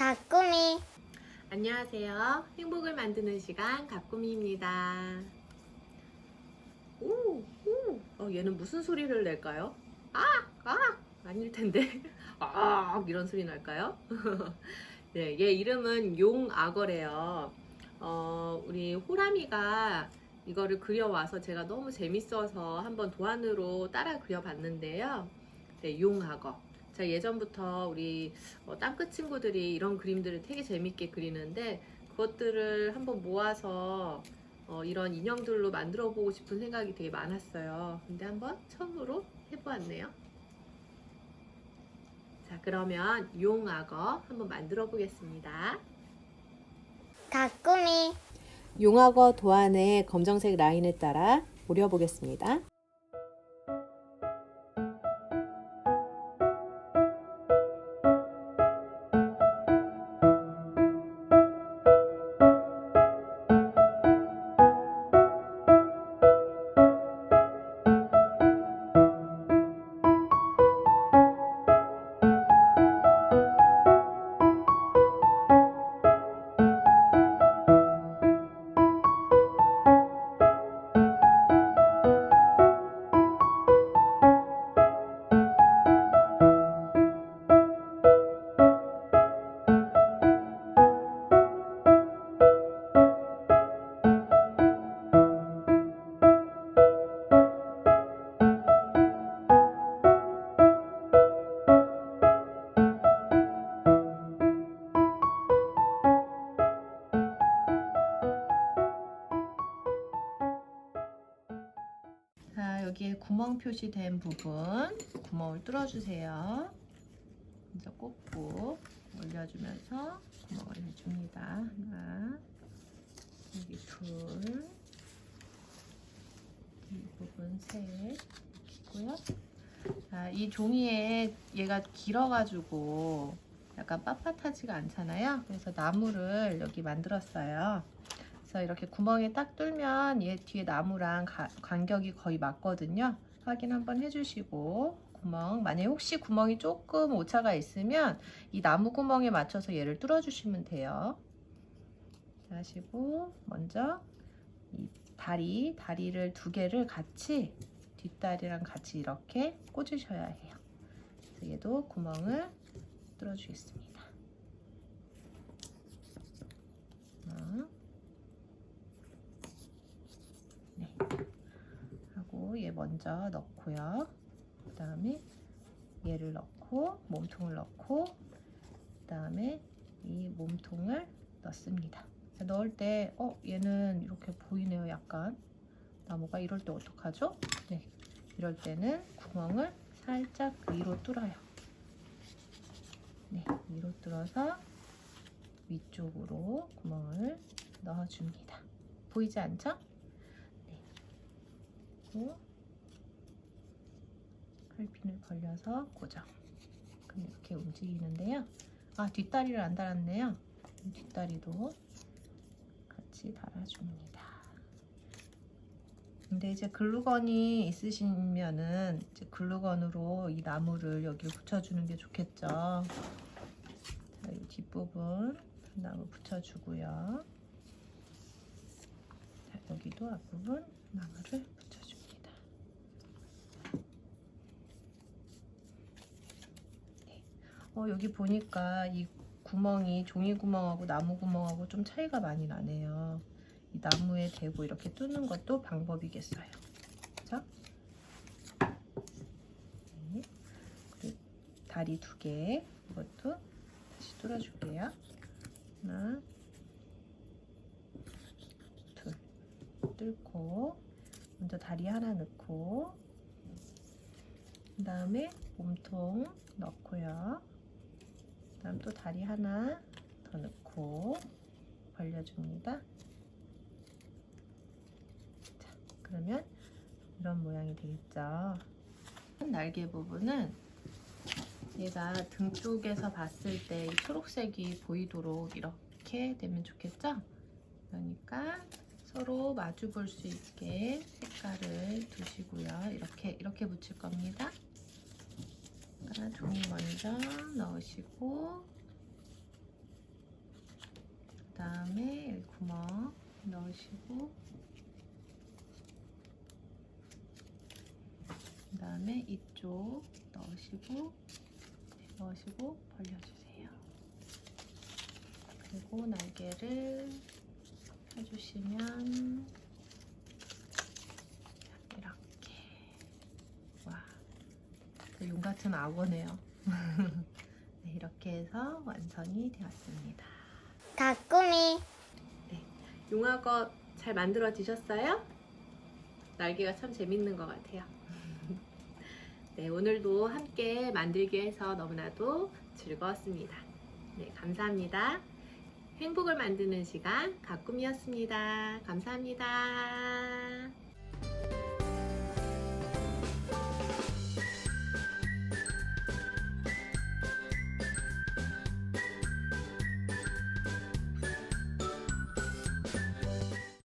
가꾸미 안녕하세요. 행복을 만드는 시간 가꾸미입니다. 오, 오. 어, 얘는 무슨 소리를 낼까요? 아, 아, 아닐 텐데. 아, 이런 소리 날까요? 네, 얘 이름은 용악어래요. 어, 우리 호람이가 이거를 그려와서 제가 너무 재밌어서 한번 도안으로 따라 그려봤는데요. 네, 용악어. 제가 예전부터 우리 어, 땅끝 친구들이 이런 그림들을 되게 재밌게 그리는데 그것들을 한번 모아서 어, 이런 인형들로 만들어 보고 싶은 생각이 되게 많았어요. 근데 한번 처음으로 해보았네요. 자, 그러면 용악어 한번 만들어 보겠습니다. 가꾸미 용악어 도안의 검정색 라인에 따라 오려보겠습니다. 자, 여기에 구멍 표시된 부분 구멍을 뚫어주세요. 먼저 꽂고 올려주면서 구멍을 해줍니다. 하나, 여기 둘, 이 부분 셋 있고요. 자, 이 종이에 얘가 길어가지고 약간 빳빳하지가 않잖아요. 그래서 나무를 여기 만들었어요. 그래서 이렇게 구멍에 딱 뚫면 얘 뒤에 나무랑 가- 간격이 거의 맞거든요. 확인 한번 해주시고 구멍 만약에 혹시 구멍이 조금 오차가 있으면 이 나무 구멍에 맞춰서 얘를 뚫어 주시면 돼요. 자, 하시고 먼저 이 다리 다리를 두 개를 같이 뒷다리랑 같이 이렇게 꽂으셔야 해요. 얘도 구멍을 뚫어 주겠습니다. 하나, 하고 얘 먼저 넣고요. 그 다음에 얘를 넣고 몸통을 넣고 그 다음에 이 몸통을 넣습니다. 자, 넣을 때 어, 얘는 이렇게 보이네요. 약간 나무가 이럴 때 어떡하죠? 네, 이럴 때는 구멍을 살짝 위로 뚫어요. 네, 위로 뚫어서 위쪽으로 구멍을 넣어줍니다. 보이지 않죠? 그리고 팔핀을 벌려서 고정. 그럼 이렇게 움직이는데요. 아 뒷다리를 안 달았네요. 뒷다리도 같이 달아줍니다. 근데 이제 글루건이 있으시면은 이제 글루건으로 이 나무를 여기를 붙여주는 게 좋겠죠. 자, 이 뒷부분 나무 붙여주고요. 자, 여기도 앞부분 나무를 붙여줍니다. 네. 어, 여기 보니까 이 구멍이 종이 구멍하고 나무 구멍하고 좀 차이가 많이 나네요. 이 나무에 대고 이렇게 뚫는 것도 방법이겠어요. 그죠? 네. 다리 두 개, 이것도 다시 뚫어줄게요. 하나, 둘, 뚫고 먼저 다리 하나 넣고 그 다음에 몸통 넣고요. 그 다음 또 다리 하나 더 넣고 벌려줍니다. 자, 그러면 이런 모양이 되겠죠. 날개 부분은 얘가 등 쪽에서 봤을 때이 초록색이 보이도록 이렇게 되면 좋겠죠? 그러니까 서로 마주 볼 수 있게 색깔을 두시고요. 이렇게 이렇게 붙일 겁니다. 그러니까 종이 먼저 넣으시고 다음에 구멍 넣으시고 그 다음에 이쪽 넣으시고 넣으시고 벌려주세요. 그리고 날개를 펴주시면 이렇게 와, 용 같은 악어네요. 네, 이렇게 해서 완성이 되었습니다. 가꾸미 용악어 잘 만들어지셨어요? 날개가 참 재밌는 것 같아요. 네, 오늘도 함께 만들기 해서 너무나도 즐거웠습니다. 네, 감사합니다. 행복을 만드는 시간 가꿈이었습니다. 감사합니다.